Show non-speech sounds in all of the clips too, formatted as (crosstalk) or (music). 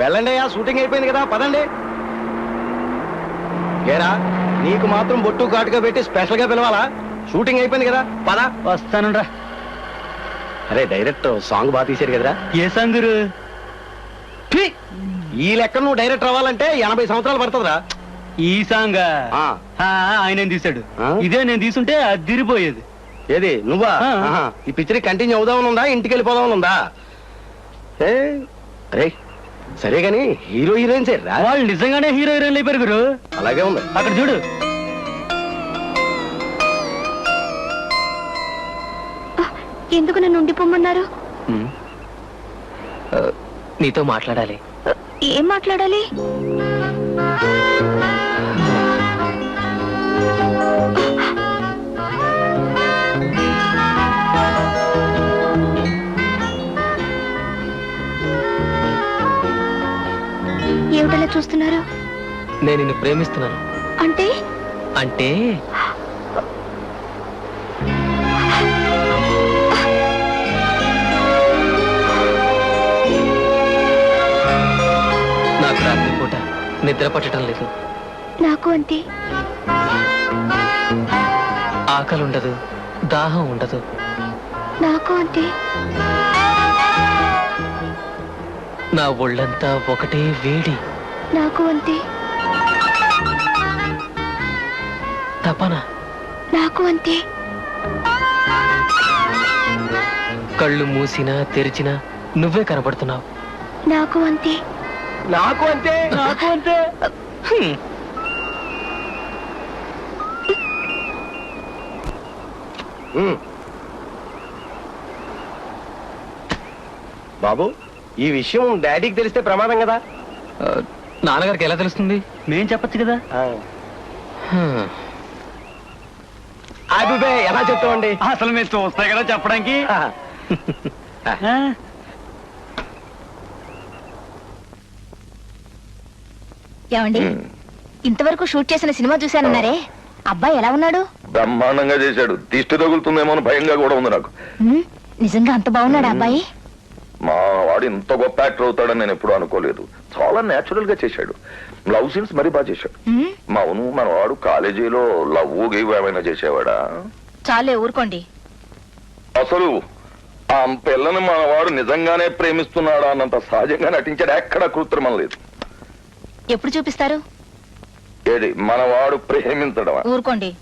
వెళ్ళండి అయ్యా షూటింగ్ అయిపోయింది కదా పదండి. ఏరా నీకు మాత్రం బొట్టు ఘాటుగా పెట్టి స్పెషల్గా పిలవాలా? షూటింగ్ అయిపోయింది కదా పద. వస్తానురా అరే డైరెక్ట్ సాంగ్ బాగా తీసారు కదరా. ఏ సంగురు ఛీ! ఈ లెక్క నువ్వు డైరెక్టర్ అవ్వాలంటే ఎనభై సంవత్సరాలు పడుతుందిరా. ఈ సాంగ్ ఆ, ఆయన తీశాడు. ఆ? ఇదే నేను తీసుంటే అదిరిపోయేది ఏది నువ్వా? ఆ. ఈ పిక్చర్ కంటిన్యూ అవుదామని ఉందా ఇంటికి వెళ్ళిపోదామని ఉందా ఏ? అరే సరే గాని హీరో హీరోయిన్ సేరా వాళ్ళు నిజంగానే హీరో హీరోయిన్లు అయిపోయారు గురు. అలాగే ఉంది. అక్కడ చూడు. ఎందుకు నన్ను ఉండిపోమన్నారు? నీతో మాట్లాడాలి. ఏం మాట్లాడాలి? చూస్తున్నారు? నేను నిన్ను ప్రేమిస్తున్నాను. అంటే? అంటే? నాకు రాత్రిపూట నిద్ర పట్టడం లేదు. నాకు అంతే ఆకలి ఉండదు దాహం ఉండదు. నాకు అంతే నా ఒళ్ళంతా ఒకటే వేడి. నాకు అంతే. తపన. నాకు అంతే. కళ్ళు మూసినా తెరిచినా నువ్వే కనబడుతున్నావు. నాకు అంతే. నాకు అంతే నాకు అంతే. బాబు ఈ విషయం డాడీకి తెలిస్తే ప్రమాదం కదా? నాన్నగారికి ఎలా తెలుస్తుంది? మేం చెప్పొచ్చు కదా. అభిబే ఎలా చెప్తామండి? అసలు మీరు చూస్తాయి కదా చెప్పడానికి. ఏమండి? ఇంతవరకు షూట్ చేసిన సినిమా చూశానన్నారే. అబ్బాయి ఎలా ఉన్నాడు? బ్రహ్మాండంగా చేశాడు. దిష్టి తగులుతుందేమో అని భయంగా కూడా ఉంది నాకు. నిజంగా అంత బాగున్నాడు అబ్బాయి? మా వాడు ఇంత గొప్ప యాక్టర్ అవుతాడని నేను ఎప్పుడూ అనుకోలేదు. చాలా నేచురల్గా చేశాడు. లవ్ సీన్స్ మరీ బాగా చేశాడు. మా అవును మన వాడు కాలేజీలో లవ్ గివ్ ఏమైనా చేసేవాడా? చాలే ఊరుకోండి. అసలు ఆ పిల్లని మన వాడు నిజంగానే ప్రేమిస్తున్నాడా అన్నంత సహజంగా నటించాడు? ఎక్కడ కృత్రిమం లేదు. ఎప్పుడు చూపిస్తారు? ఏది మన వాడు ప్రేమించడమా? ఊరుకోండి.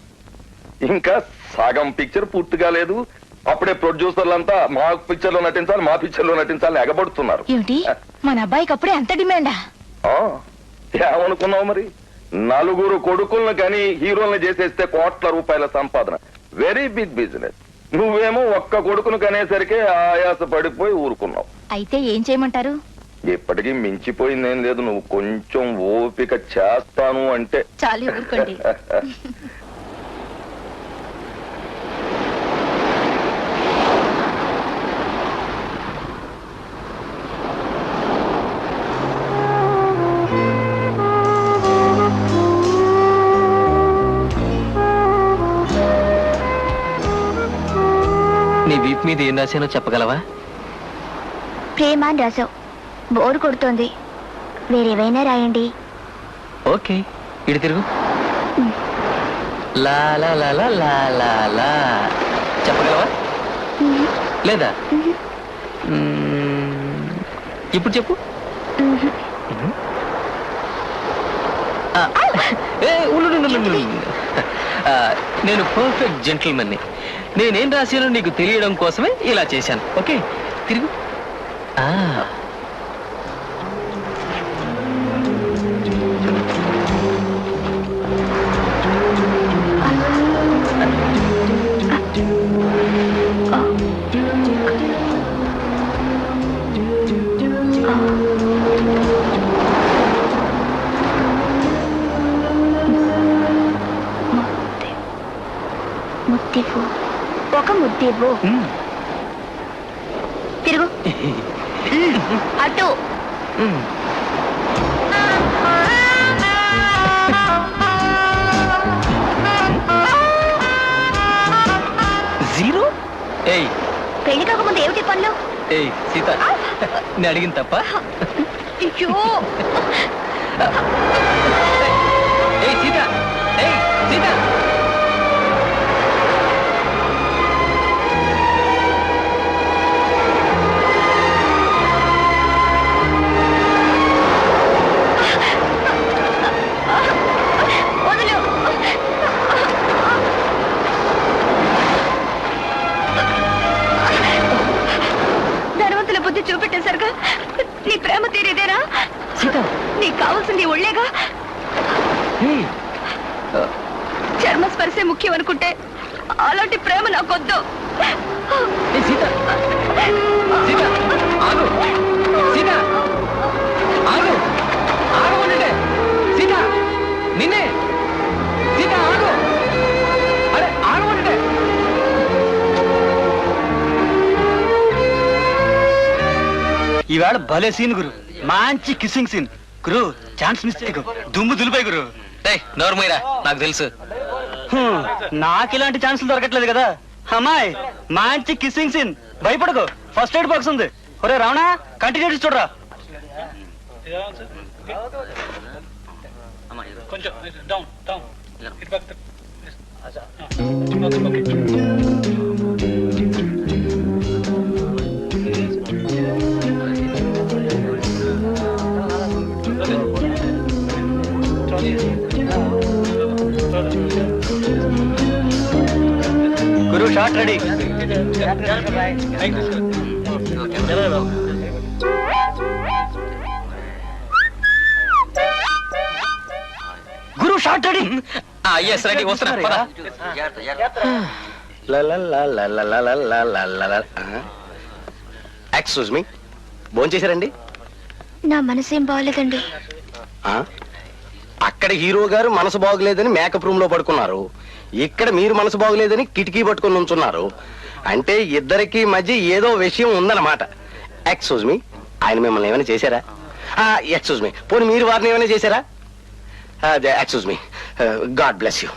ఇంకా సగం పిక్చర్ పూర్తిగా లేదు. అప్పుడే ప్రొడ్యూసర్లంతా మా పిక్చర్లో నటించాలి మా పిక్చర్లో నటించాలని ఎగబడుతున్నారు. ఏమిటి? మన అబ్బాయికి అప్పుడే అంత డిమాండా? ఏమనుకున్నావు మరి? నలుగురు కొడుకులను కానీ హీరోల్ని చేసేస్తే కోట్ల రూపాయల సంపాదన. వెరీ బిగ్ బిజినెస్ నువ్వేమో ఒక్క కొడుకును కనేసరికి ఆయాస పడిపోయి ఊరుకున్నావు. అయితే ఏం చేయమంటారు? ఇప్పటికీ మించిపోయిందేం లేదు. నువ్వు కొంచెం ఓపిక చేస్తాను అంటే. చాలే ఊరుకోండి. (laughs) నీ వీప్ మీద ఏం రాశానో చెప్పగలవా? ప్రేమ అని రాసావు బోరు కొడుతోంది. వేరేవైనా రాయండి. ఓకే ఇటు తిరుగు. లా లా లా లా లా లా లా. చెప్పగలవా? లేదా? మ్మ్. ఇప్పుడు చెప్పు. మ్మ్. ఆ, ఏ, ఉండు, ఉండు, ఉండు, ఉండు, ఉండు. ఆ, నేను పర్ఫెక్ట్ జెంటిల్మెన్ని నేనేం రాశానో నీకు తెలియడం కోసమే ఇలా చేశాను. ఓకే తిరుగు. ఆ. ముద్దివ్వు. తిరుగు. (laughs) అటు. జీరో? ఏయ్. పెళ్ళి కాకముందు ఏమిటి పనులు? ఏయ్ సీత. నేను అడిగింది తప్ప. అయ్యో. (laughs) సీత నీకు కావాల్సింది ఒళ్ళేగా? చర్మ స్పర్శే ముఖ్యం అనుకుంటే అలాంటి ప్రేమ నాకొద్దు. సీత. సీత ఆగు. సీత ఆగు. ఆగు ఉండండి సీత నిన్నే. సీత ఆగు. అరే ఆగు ఉండండి ఈవేళ భలే సీన్ గురు. మంచి కిస్సింగ్ సీన్. గురు ఛాన్స్ మిస్ చేయకు. దుమ్ము దులిపాయి గురు. ఏయ్ నోర్మయ్యరా నాకు తెలుసు. నాకు ఇలాంటి ఛాన్సులు దొరకట్లేదు కదా. అమ్మాయి మంచి కిస్సింగ్ సీన్. భయపడకు. ఫస్ట్ ఎయిడ్ బాక్స్ ఉంది. ఒరే రావణా కంటిన్యూ చేసి చూడరా. గురు షార్ట్ రెడీ గురు షార్ట్ రెడీ ఆ ఎస్ రెడీ వస్తున్నా. ఎక్స్క్యూజ్ మీ భోంచేశారండి? నా మనసేం బాగలేదండి ఆ? అక్కడ హీరో గారు మనసు బాగలేదని మేకప్ రూమ్లో పడుకున్నారు. ఇక్కడ మీరు మనసు బాగలేదని కిటికీ పట్టుకుని ఉంచున్నారు అంటే ఇద్దరికి మధ్య ఏదో విషయం ఉందన్నమాట. ఎక్స్క్యూజ్ మీ ఆయన మిమ్మల్ని ఏమైనా చేశారా? ఎక్స్క్యూజ్ మీ పోనీ మీరు వారిని ఏమైనా చేశారా? Excuse me God bless you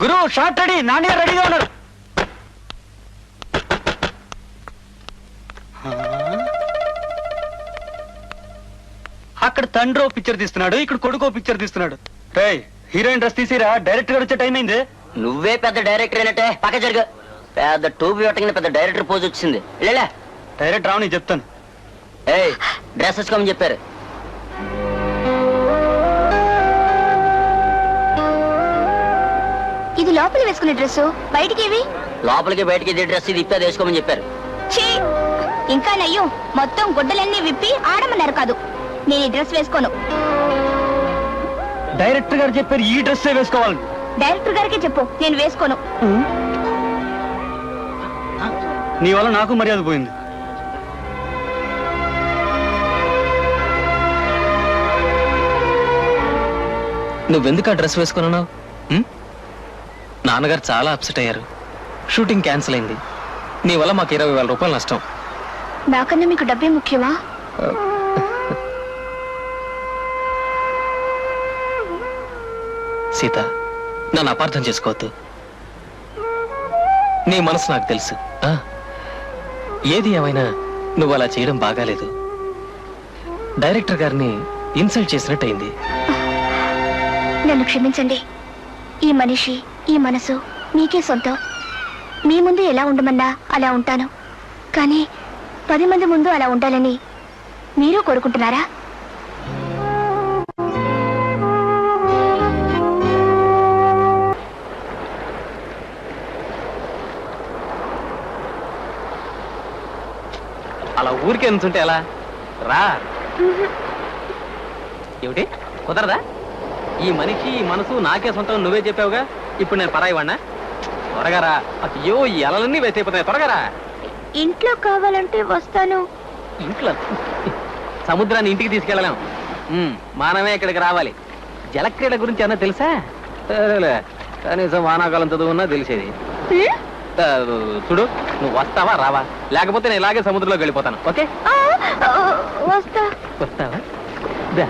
Guru shot ready. నాన్న రెడీగా ఉన్నారు. అక్కడ తండ్రి పిక్చర్ తీస్తున్నాడు ఇక్కడ కొడుకు పిక్చర్ తీస్తున్నాడు. రేయ్ హీరోయిన్ డ్రెస్ తీసిరా డైరెక్ట్ గారు వచ్చే టైం అయింది. నువ్వే పెద్ద డైరెక్టర్ అయినట్టే పక్క జరుగు. పెద్ద టూబీ పెట్టగానే పెద్ద డైరెక్టర్ పోజ్ వచ్చింది. లేలే డైరెక్ట్ రావు నేను చెప్తాను. ఏయ్ డ్రెస్ వేసుకోమని చెప్పారు. ఇది లోపల వేసుకునే డ్రెస్సు బయటికి ఇవి లోపలికి బయటికి ఇది డ్రెస్ ఇది ఇప్పేది వేసుకోమని చెప్పారు. ఛీ! ఇంకా నయ్యం మొత్తం గుడ్డలన్నీ విప్పి ఆడమన్నారు కాదు. నేను ఈ డ్రెస్ వేసుకోను. డైరెక్టర్ గారు చెప్పారు ఈ డ్రెస్ వేసుకోవాలి డైరెక్టర్ గారికి చెప్పు నేను వేసుకోను. నీ వల్ల నాకు మర్యాద పోయింది. నువ్వెందుకు ఆ డ్రెస్ వేసుకున్నావు? నాన్నగారు చాలా అప్సెట్ అయ్యారు. షూటింగ్ క్యాన్సిల్ అయింది. నీ వల్ల మాకు ఇరవై వేల రూపాయలు నష్టం. నాకన్నా మీకు డబ్బే ముఖ్యమా? సీత నన్ను అపార్థం చేసుకోవద్దు. నీ మనసు నాకు తెలుసు. ఆ? ఏది ఏమైనా నువ్వు అలా చేయడం బాగాలేదు. డైరెక్టర్ గారిని ఇన్సల్ట్ చేసినట్టయింది. నన్ను క్షమించండి. ఈ మనిషి ఈ మనసు మీకే సొంతం. మీ ముందు ఎలా ఉండమన్నా అలా ఉంటాను. కానీ పది మంది ముందు అలా ఉండాలని మీరు కోరుకుంటున్నారా? ఊరికే ఉంటే ఎలా? రా. ఏమిటి? కుదరదా? ఈ మనిషి ఈ మనసు నాకే సొంతం నువ్వే చెప్పావుగా? ఇప్పుడు నేను పరాయి వాడినా? త్వరగా రా. అయ్యో ఈ అలలన్నీ వేసైపోతాయి త్వరగా రా. ఇంట్లో కావాలంటే వస్తాను. ఇంట్లో? సముద్రాన్ని ఇంటికి తీసుకెళ్ళలేం. ఉమ్, మనమే ఇక్కడికి రావాలి. జలక్రీడ గురించి అన్న తెలుసా? సరేలే కనీసం వానాకాలం చదువున్నా తెలిసేది? ఆ, చూడు. నువ్వు వస్తావా రావా? లేకపోతే నేను ఇలాగే సముద్రంలోకి వెళ్ళిపోతాను. ఓకే? వస్తా. వస్తావా? దా.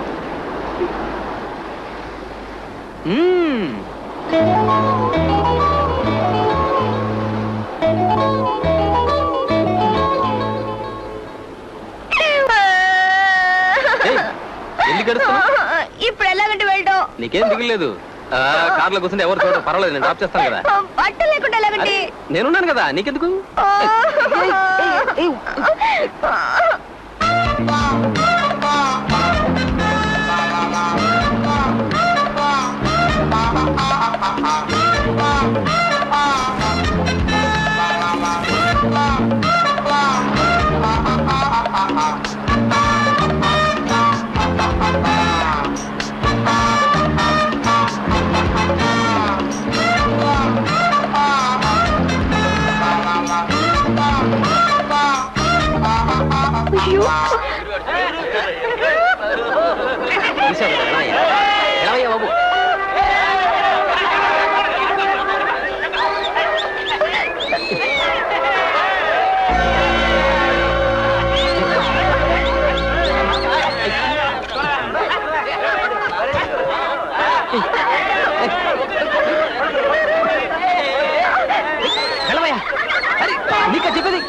ఇప్పుడు ఎలాగంటే వెళ్ళటం. నీకేం దిగులేదు కార్లో కూర్చుంటే ఎవరు చూడరు పర్వాలేదు నేను డ్రాప్ చేస్తాను కదా. నేనున్నాను కదా నీకెందుకు? এদিক এদিক